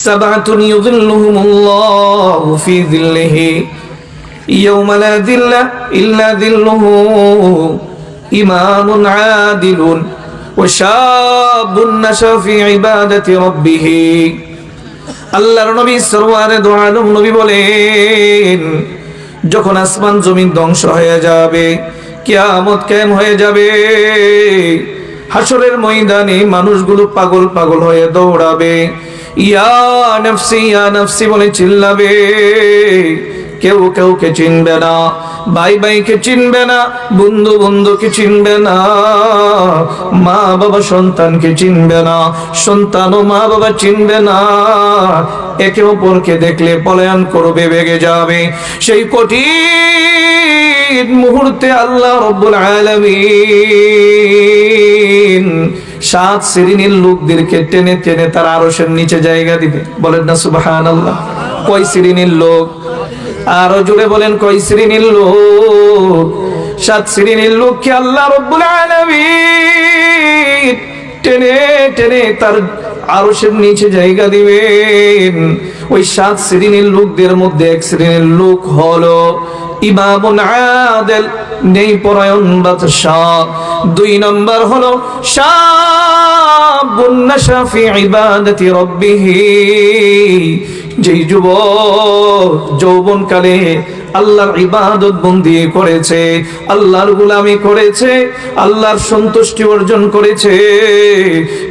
سبعة يظلهم الله في ظله يوم لا ذل إلا ذله إمام عادل وشاب نشا في عبادة ربه আল্লাহর নবী সরওয়ারে দো আলম নবী বলেন যখন আসমান জমিন ধ্বংস হয়ে যাবে কিয়ামত কায়েম হয়ে যাবে হাসরের ময়দানে মানুষগুলো পাগল পাগল হয়ে দৌড়াবে ইয়া নফসি বলে চিল্লাবে। কেউ কেউকে চিনবে না ভাই ভাইকে চিনবে না, বন্ধু বন্ধুকে চিনবে না, মা বাবা সন্তানকে চিনবে না, সন্তান ও মা বাবা চিনবে না। একে অপরকে দেখলে পলায়ন করবে, বেগে যাবে। সেই কঠিন মুহূর্তে আল্লাহ রব্বুল আলামিন সাত শ্রেণির লোকদেরকে টেনে টেনে তার আরশের নিচে জায়গা দিবে। বলেন না, সুবহানাল্লাহ। কয় শ্রেণির লোক? আরও জুড়ে বলেন, কয় শ্রেণির লোক? সাত শ্রেণির লোককে আল্লাহ রব্বুল আলামিন টেনে টেনে তার আরশের নিচে জায়গা দিবেন। ওই সাত শ্রেণির লোকদের মধ্যে এক শ্রেণির লোক হলো ইমামুন আদেল, নেই পরায়ণ বাদশাহ দুই নম্বর হলো, শাবুন নাশা ফি ইবাদাতি রাব্বিহি। যেই যুবক যৌবনকালে আল্লাহর ইবাদত বন্দি করেছে, আল্লাহর গুলামি করেছে, আল্লাহর সন্তুষ্টি অর্জন করেছে।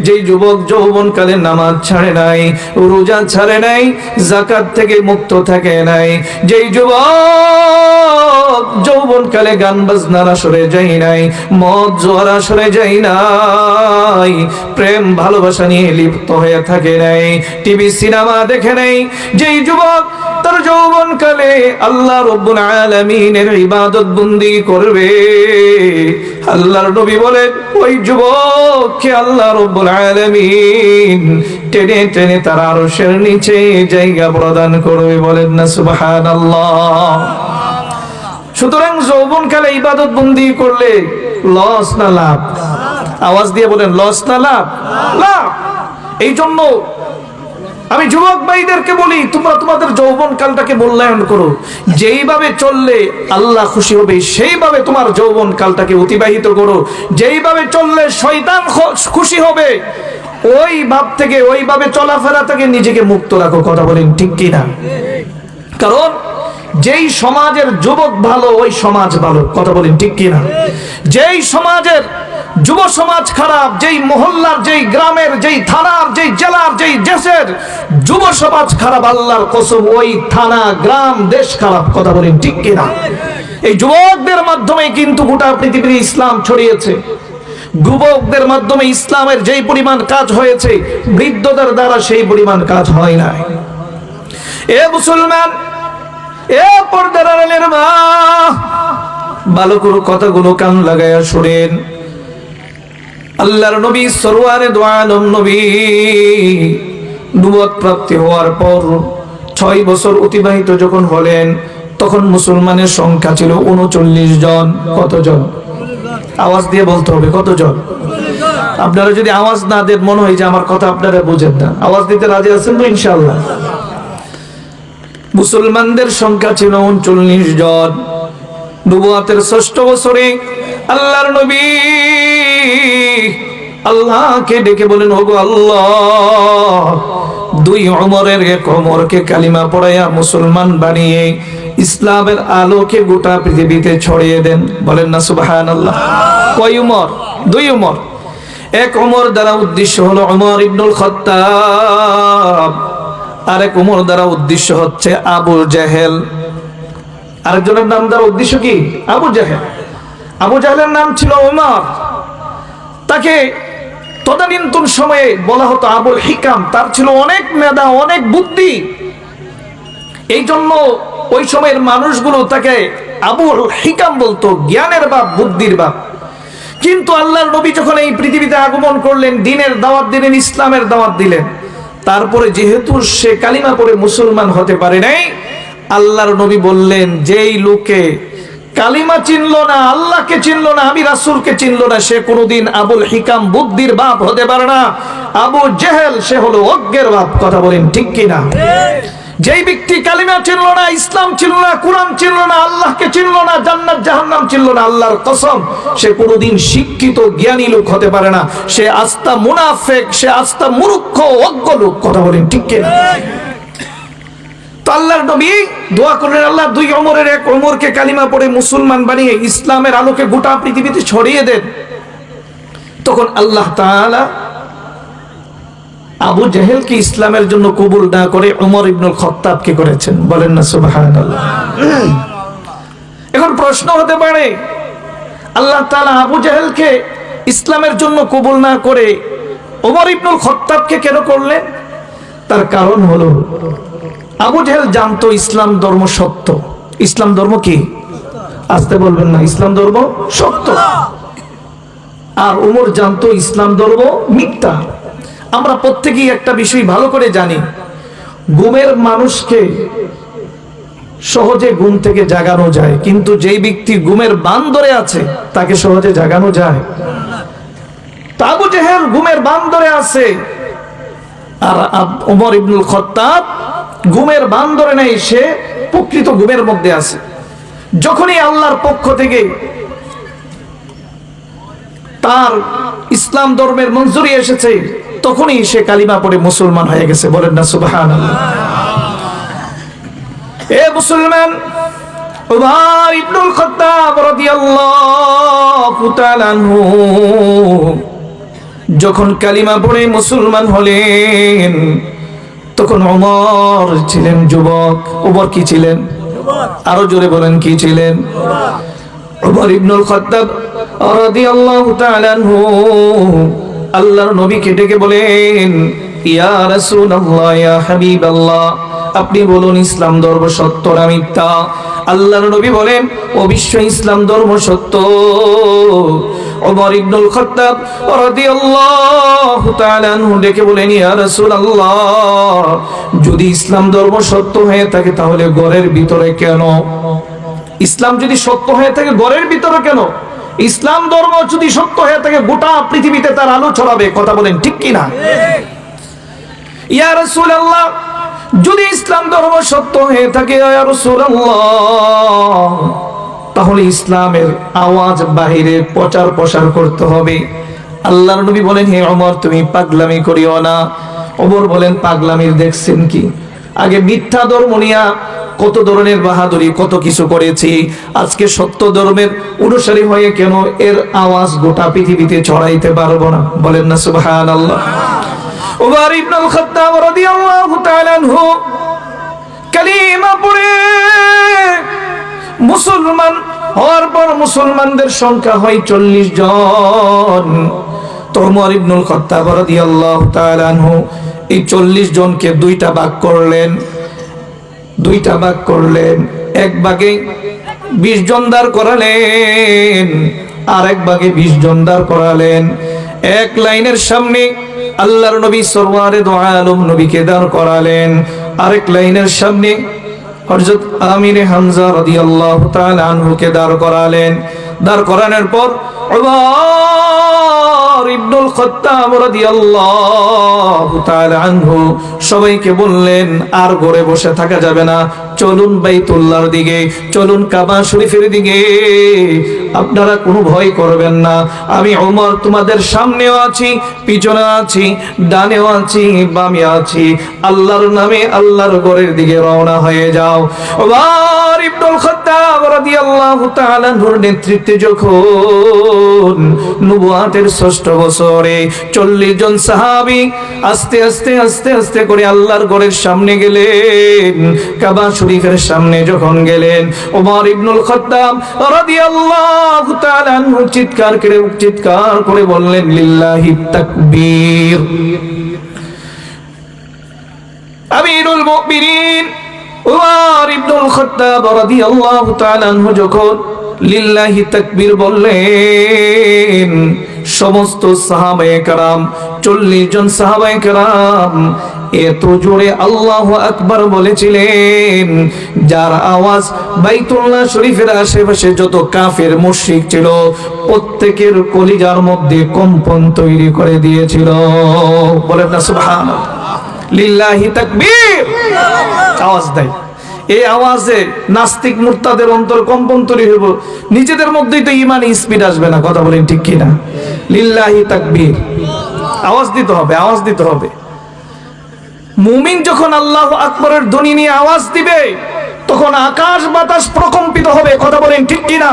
যেই যুবক যৌবনকালে নামাজ ছাড়ে নাই, রোজা ছাড়ে নাই জাকাত থেকে মুক্ত থাকে নাই, যেই যুবক যৌবনকালে গান বাজনার আসরে যাই নাই, মদ জোয়ার আসরে যাই নাই, প্রেম ভালোবাসা নিয়ে লিপ্ত হয়ে থাকে নাই, টিভি, সিনেমা দেখে নাই, যেই যুবক তার যৌবনকালে আল্লাহ রব্বুল আলামিনের ইবাদত বন্দি করবে। আল্লাহর নবী বলেন ওই যুবককে আল্লাহ রব্বুল আলামিন টেনে টেনে তার আরশের নিচে জায়গা প্রদান করবে বলেন না, সুবহানাল্লাহ। সুতরাং যৌবনকালে ইবাদত বন্দি করলে লস না লাভ? আওয়াজ দিয়ে বলেন, লস না লাভ? লাভ। এই জন্য আমি যুবক ভাইদেরকে বলি, তোমরা তোমাদের যৌবন কালটাকে মূল্যায়ন করো। যেইভাবে চললে আল্লাহ খুশি হবে, সেইভাবে তোমার যৌবন কালটাকে অতিবাহিত করো। যেইভাবে চললে শয়তান খুশি হবে ওই ভাব থেকে, ওইভাবে চলাফেরা থেকে নিজেকে মুক্ত রাখো, কথা বলেন ঠিক কি না কারণ যেই সমাজের যুবক ভালো, ওই সমাজ ভালো, কথা বলেন ঠিক কি না যেই সমাজের যুব সমাজ খারাপ, যেই মহল্লার, যেই গ্রামের, যেই থানার, যেই জেলার, যেই দেশের যুব সমাজ খারাপ, আল্লাহর কসম, ওই থানা, গ্রাম, দেশ খারাপ, কথা বলেন ঠিক কিনা? এই যুবকদের মাধ্যমে কিন্তু গোটা পৃথিবীর ইসলাম ছড়িয়েছে। যুবকদের মাধ্যমে ইসলামের যেই পরিমাণ কাজ হয়েছে, বৃদ্ধদের দ্বারা সেই পরিমাণ কাজ হয় নাই। এ মুসলমান, এ পর্দার মা ভালো করে কথাগুলো কান লাগাইয়া শুনেন। আল্লাহর নবী সরওয়ারে দোয়ালম নবী। নুবত প্রাপ্তি হওয়ার পর ছয় বছর অতিবাহিত যখন হলেন, তখন মুসলমানের সংখ্যা ছিল উনচল্লিশ জন। কতজন? আওয়াজ দিয়ে বলতে হবে, কতজন? আপনারা যদি আওয়াজ না দেন, মনে হয় যে আমার কথা আপনারা বুঝেন না। আওয়াজ দিতে রাজি আছেন তো ইনশাল্লাহ মুসলমানদের সংখ্যা ছিল উনচল্লিশ জন। নবুয়াতের ষষ্ঠ বছরে আল্লাহর নবী আল্লাহকে ডেকে বলেন, ওগো আল্লাহ, দুই অমরের এক অমরকে কালিমা পড়াইয়া মুসলমান বানিয়ে ইসলামের আলোকে গোটা পৃথিবীতে ছড়িয়ে দেন। বলেন না সুবাহান আল্লাহ কয় উমর? দুই উমর। এক অমর দ্বারা উদ্দেশ্য হলো অমর ইবনুল খত্তাব। আরেক উমর দ্বারা উদ্দেশ্য হচ্ছে আবু জাহেল। আরেকজনের নাম দ্বারা উদ্দেশ্য কি? আবু জাহেল। আবু জাহেলের নাম ছিল ওমর তাকে তদানীন্তন সময়ে বলা হতো আবুল হিকাম। তার ছিল অনেক মেধা, অনেক বুদ্ধি। এই জন্য ওই সময়ের মানুষগুলো তাকে আবুল হিকাম বলতো, জ্ঞানের বাপ, বুদ্ধির বাপ। কিন্তু আল্লাহর নবী যখন এই পৃথিবীতে আগমন করলেন, দিনের দাওয়াত দিলেন, ইসলামের দাওয়াত দিলেন, তারপরে যেহেতু সে কালিমা পড়ে মুসলমান হতে পারে নাই, আল্লাহর নবী বললেন, যেই লোকে কালিমা চিনলো না, আল্লাহকে চিনলো না, আমি রাসূলকে চিনলো না, সে কোনোদিন আবুল হিকাম বুদ্ধির বাপ হতে পারে না। আবু জেহেল, সে হলো অজ্ঞের বাপ, কথা বলেন ঠিক কিনা? যেই ব্যক্তি কালিমা চিনলো না, ইসলাম চিনলো না, কোরআন চিনলো না, আল্লাহকে চিনলো না, জান্নাত, জাহান্নাম চিনলো না, আল্লাহর কসম, সে কোনোদিন শিক্ষিত, জ্ঞানী লোক হতে পারে না। সে আস্থা মুনাফেক, সে আস্থা মূর্খ, অজ্ঞ লোক, কথা বলেন ঠিক কিনা? আল্লাহর নবী দোয়া করলেন, আল্লাহ, দুই অমরের এক অমরকে কালিমা পড়ে মুসলমান বানিয়ে ইসলামের আলোকে গোটা পৃথিবীতে ছড়িয়ে দেন। তখন আল্লাহ আবু জাহেলকে ইসলামের জন্য কবুল না করে উমর ইবনুল খত্তাবকে করেছেন। বলেন না, সুবহানাল্লাহ। এখন প্রশ্ন হতে পারে, আল্লাহ তাআলা আবু জাহেলকে ইসলামের জন্য কবুল না করে ওমর ইবনুল খত্তাবকে কেন করলেন? তার কারণ হলো আবু জাহেল জানতো ইসলাম ধর্ম সত্য। ইসলাম ধর্ম কি? আসতে বলবেন না, ইসলাম ধর্ম সত্য। আর ওমর জানতো ইসলাম ধর্ম মিথ্যা। আমরা প্রত্যেকেই একটা বিষয় ভালো করে জানি গুমের মানুষকে সহজে ঘুম থেকে জাগানো যায়, কিন্তু যেই ব্যক্তি গুমের বান ধরে আছে, তাকে সহজে জাগানো যায়। তাবু জেহেল গুমের বান ধরে আছে। আর ওমর ইবনুল খত্তাব ঘুমের বান ধরে নেই, সে প্রকৃত ঘুমের মধ্যে আছে। যখনই আল্লাহর পক্ষ থেকে তার ইসলাম ধর্মের মঞ্জুরি এসেছে, তখনই সে কালিমা পড়ে মুসলমান হয়ে গেছে। বলেন না সুবাহান এ মুসলমান, উমর ইবনুল খাত্তাব রাদিয়াল্লাহু তাআলা আনহু যখন কালিমা পড়ে মুসলমান হলেন তখন ওমর ছিলেন যুবক। ওমর কি ছিলেন? আরও জোরে বলেন, কি ছিলেন? ওমর ইবনুল খাত্তাব রাদিয়াল্লাহু তাআলা আনহু আল্লাহর নবীকে ডেকে বলেন, ইয়া রাসূলুল্লাহ, ইয়া হাবিবাল্লাহ, আপনি বলুন ইসলাম ধর্ম সত্য না মিথ্যা? আল্লাহর নবী বলেন অবশ্য ইসলাম ধর্ম সত্য। ওমর ইবনুল খাত্তাব রাদিয়াল্লাহু তাআলা আনহু ডেকে বলেন, ইয়া রাসূলুল্লাহ, যদি ইসলাম ধর্ম সত্য হয়ে থাকে তাহলে ঘরের ভিতরে কেন? ইসলাম যদি সত্য হয়ে থাকে ঘরের ভিতরে কেন? ইসলাম ধর্ম যদি সত্য হয়ে থাকে গোটা পৃথিবীতে তার আলো ছড়াবে, কথা বলেন ঠিক কি কিনা? ইয়া রাসূলুল্লাহ, যদি ইসলাম ধর্ম সত্য হয়ে থাকে, ইয়া রাসূলুল্লাহ তাহলে ইসলামের আওয়াজ বাহিরে প্রচার প্রসার করতে হবে। আল্লাহর নবী বলেন, হে ওমর, তুমি পাগলামি করিও না। ওমর বলেন, পাগলামির দেখছেন কি? আগে মিথ্যা ধর্ম নিয়া কত ধরনের বাহাদুরি, কত কিছু করেছি। আজকে সত্য ধর্মের অনুসারী হয়ে কেন এর আওয়াজ গোটা পৃথিবীতে ছড়াইতে পারব না? বলেন না, সুবহানাল্লাহ। ওমর ইবনুল খাত্তাব রাদিয়াল্লাহু তাআলা আনহু কালিমা পড়ে, মুসলমান হওয়ার পর মুসলমানদের সংখ্যা হয় চল্লিশ জন। তোমর ইবনুল খত্তাব রাদিয়াল্লাহু তাআলা এই চল্লিশ জনকে দুইটা ভাগ করলেন। দুইটা ভাগ করলেন। এক ভাগে বিশ জন দাঁড় করালেন আর এক ভাগে বিশ জন দাঁড় করালেন। এক লাইনের সামনে আল্লাহর নবী সরওয়ারে দো আলম নবীকে দাঁড় করালেন। আরেক লাইনের সামনে হযরত আমির হামজা রাদিয়াল্লাহু তাআলা আনহুকে দাঁড় করালেন। দাঁড় করানোর পর সবাইকে বললেন, আর ঘরে বসে থাকা যাবে না। চলুন দিকে, চলুন কাবা শরীফের দিকে। আপনারা কোনো ভয় করবেন না। আমি ওমর তোমাদের সামনেও আছি পিছনে আছি, ডানেও আছি, বামে আছি। আল্লাহর নামে আল্লাহর ঘরের দিকে রওনা হয়ে যাও। নেতৃত্বে যখন নবুয়াতের ষষ্ঠ বছরে চল্লিশ জন সাহাবী আস্তে আস্তে আস্তে আস্তে করে আল্লাহর ঘরের সামনে গেলেন। কাবা শরীফের সামনে যখন গেলেন, ওমর ইবনুল তাআলা চিৎকার করে চিৎকার করে বললেন, লিল্লাহি তাকবীর। আমিরুল মুমিনিন ওমর ইবনুল খাত্তাব রাদিয়াল্লাহু তাআলা যখন লিল্লাহি তাকবীর বললেন সমস্ত সাহাবায়ে কারাম, চল্লিশ জন সাহাবায়ে কারাম এত জোরে আল্লাহ আকবার বলেছিলেন, যার আওয়াজ বাইতুল্লাহ শরীফের আশেপাশে যত কাফের মুশরিক ছিল, প্রত্যেকের কলিজার মধ্যে কম্পন তৈরি করে দিয়েছিল। বলেন না, সুবহানাল্লাহ। লিল্লাহি তাকবীর। আওয়াজ দেয়। এই আওয়াজে নাস্তিক মুরতাদের অন্তর কম্পন তৈরি হইব। নিজেদের মধ্যেই তো ইমান স্পিড আসবে না, কথা বলেন ঠিক কিনা? লিল্লাহি তাকবীর। আওয়াজ দিতে হবে, আওয়াজ দিতে হবে। মুমিন যখন আল্লাহ আকবরের ধ্বনি নিয়ে আওয়াজ দিবে তখন আকাশ বাতাস প্রকম্পিত হবে, কথা বলেন ঠিক কিনা?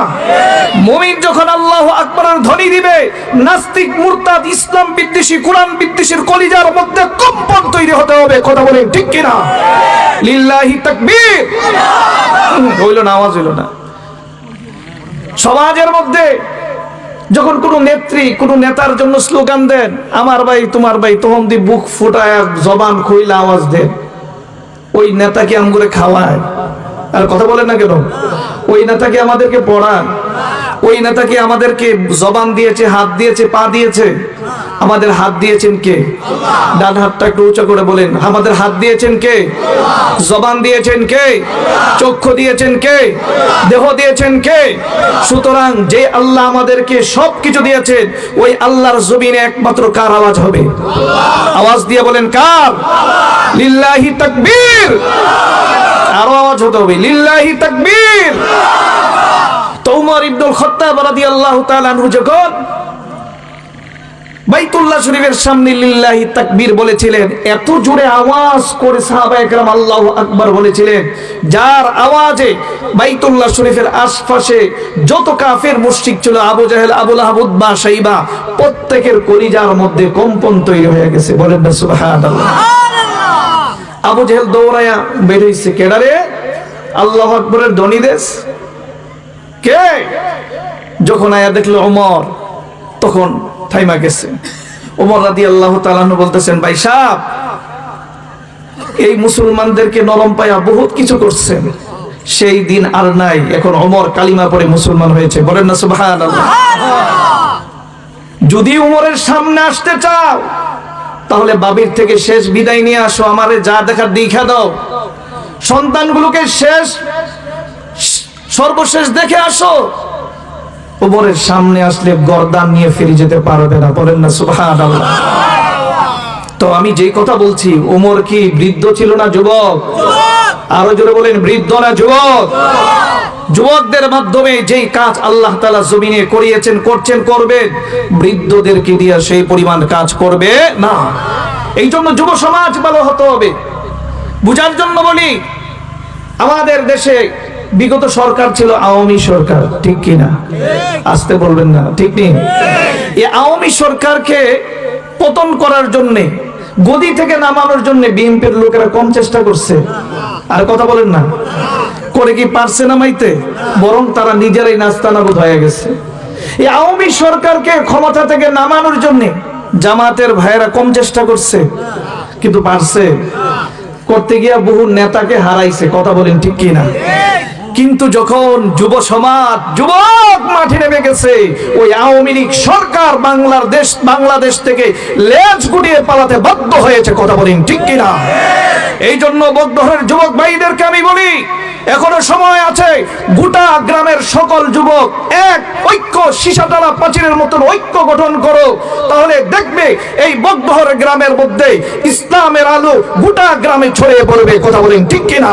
মুমিন যখন আল্লাহ আকবরের ধ্বনি দিবে, নাস্তিক, মুরতাদ, ইসলাম বিদ্বেষী, কোরআন বিদ্বেষীর কলিজার মধ্যে কম্পন তৈরি হতে হবে, কথা বলেন ঠিক কিনা? লিল্লাহি তাকবীর। হইল না, আওয়াজ হইল না। সমাজের মধ্যে যখন কোনো নেত্রী, কোনো নেতার জন্য স্লোগান দেন, আমার ভাই, তোমার ভাই, তখন দি বুক ফুটায় জবান খুইলা আওয়াজ দেন। ওই নেতাকে আমগুলো খাওয়ায়। আর কথা বলেন না কেন? ওই নেতাকে আমাদেরকে পড়ায় ওই নেতাকে আমাদেরকে জবান দিয়েছে হাত দিয়েছে পা দিয়েছে। আমাদের হাত দিয়েছেন কে? ডান হাতটা একটু উঁচা করে বলেন। আমাদের হাত দিয়েছেন কে? জবান দিয়েছেন কে? চক্ষু দিয়েছেন কে? দেহ দিয়েছেন কে? সুতরাং যে আল্লাহ আমাদেরকে সব কিছু দিয়েছেন ওই আল্লাহর জমিনে একমাত্র কার আওয়াজ হবে? আওয়াজ দিয়ে বলেন কার? লিল্লাহি তাকবীর। আরও আওয়াজ হতে হবে। লিল্লাহি তাকবীর। তো উমর ইবনুল খাত্তাব রাদিয়াল্লাহু তাআলা আনহু যখন বাইতুল্লাহ শরীফের সামনে লিল্লাহি তাকবীর বলেছিলেন এত জোরে আওয়াজ করে সাহাবা একরাম আল্লাহু আকবার বলেছিলেন যার আওয়াজে বাইতুল্লাহ শরীফের আশপাশে যত কাফের মুশরিক ছিল আবু জাহেল আবুল লাহাব উতবা শাইবা প্রত্যেকের কলিজার মধ্যে কম্পন তৈরি হয়ে গেছে। বলেন না সুবহানাল্লাহ। আবু জাহেল দৌড়ায়া বের হইছে কেডারে? আল্লাহু আকবরের ধ্বনি দেশ। কে? যখন আয়া দেখল ওমর, তখন থাইমা গেছে। ওমর রাদি আল্লাহ তালানু বলতেছেন, ভাই সাহ এই মুসলমানদেরকে নরম পায়া বহুত কিছু করছেন। সেই দিন আর নাই, এখন ওমর কালিমা পরে মুসলমান হয়েছে। বলেন না সুবহান যদি উমরের সামনে আসতে চাও, তাহলে বাবির থেকে শেষ বিদায় নিয়ে আসো, আমারে যা দেখার দেখা দাও। সন্তানগুলোকে শেষ সর্বশেষ দেখে আসো। ওমরের সামনে আসলে গর্দান নিয়ে ফিরে যেতে পারবে না। বলেন না সুবহান তো আমি যেই কথা বলছি ওমর কি বৃদ্ধ ছিল না যুবক? আরও জোরে বলেন, বৃদ্ধ না যুবক? যুবকদের মাধ্যমে যেই কাজ আল্লাহ তালা জমিনে করিয়েছেন, করছেন, করবেন, বৃদ্ধদেরকে দিয়ে সেই পরিমাণ কাজ করবে না। এই জন্য যুব সমাজ ভালো হতে হবে। বুঝার জন্য বলি, আমাদের দেশে বিগত সরকার ছিল আওয়ামী সরকার, ঠিক কি না আসতে বলবেন না, ঠিক নেই? আওয়ামী সরকারকে পতন করার জন্যে, গদি থেকে নামানোর জন্য বিএনপির লোকেরা কম চেষ্টা করছে। আর কথা বলেন না। করে কি পারছে নামাইতে বরং তারা নিজেরাই নাস্তানাবুদ হয়ে গেছে। এই আওয়ামী সরকারকে ক্ষমতা থেকে নামানোর জন্য জামাতের ভাইয়েরা কম চেষ্টা করছে। কিন্তু পারছে? করতে গিয়া বহু নেতাকে হারাইছে, কথা বলেন ঠিক কি না কিন্তু যখন যুব সমাজ, যুবক মাঠে নেমে গেছে, ওই আওয়ামী লীগ সরকার বাংলার দেশ, বাংলাদেশ থেকে লেজ গুটিয়ে পালাতে বাধ্য হয়েছে, কথা বলেন ঠিক কিনা? এই জন্য বদ্ধরের যুবক ভাইদেরকে আমি বলি, এখনও সময় আছে, গোটা গ্রামের সকল যুবক এক ঐক্য সীসাতলা প্রাচীরের মতন ঐক্য গঠন করো, তাহলে দেখবে এই বদ্ধর গ্রামের মধ্যে ইসলামের আলো গোটা গ্রামে ছড়িয়ে পড়বে, কথা বলেন ঠিক কিনা?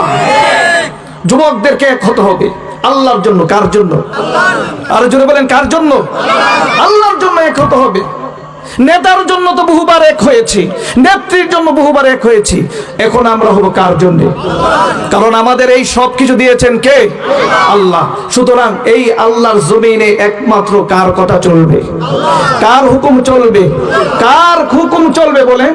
যুবকদেরকে এক হতে হবে। আল্লাহর জন্য কার জন্য? আর জোরে বলেন কার জন্য? আল্লাহর। জন্য এক হতে হবে। নেতার জন্য তো বহুবার এক হয়েছি নেত্রীর জন্য বহুবার এক হয়েছি। এখন আমরা হব কার জন্য? কারণ আমাদের এই সব কিছু দিয়েছেন কে? আল্লাহ। সুতরাং এই আল্লাহর জমিনে একমাত্র কার কথা চলবে? কার হুকুম চলবে? কার হুকুম চলবে বলে